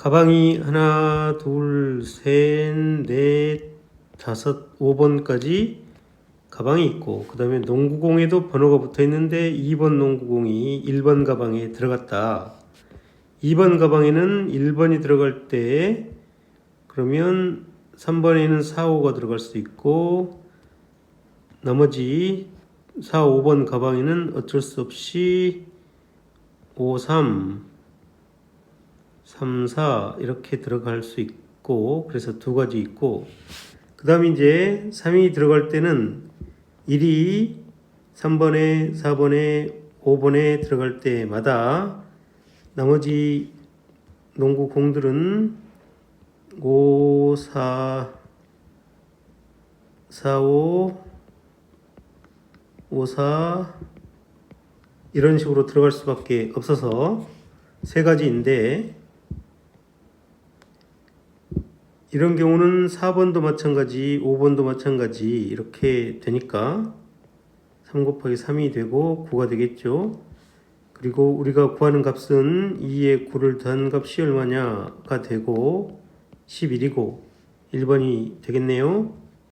가방이 하나, 둘, 셋, 넷, 다섯, 5번까지 가방이 있고 그 다음에 농구공에도 번호가 붙어 있는데 2번 농구공이 1번 가방에 들어갔다. 2번 가방에는 1번이 들어갈 때 그러면 3번에는 4, 5가 들어갈 수 있고 나머지 4, 5번 가방에는 어쩔 수 없이 5, 3, 3, 4 이렇게 들어갈 수 있고 그래서 두 가지 있고 그 다음에 이제 3이 들어갈 때는 1이 3번에 4번에 5번에 들어갈 때마다 나머지 농구 공들은 5, 4, 4, 5, 5, 4 이런 식으로 들어갈 수밖에 없어서 세 가지인데 이런 경우는 4번도 마찬가지, 5번도 마찬가지 이렇게 되니까 3 곱하기 3이 되고 9가 되겠죠. 그리고 우리가 구하는 값은 2에 9를 더한 값이 얼마냐가 되고 11이고 1번이 되겠네요.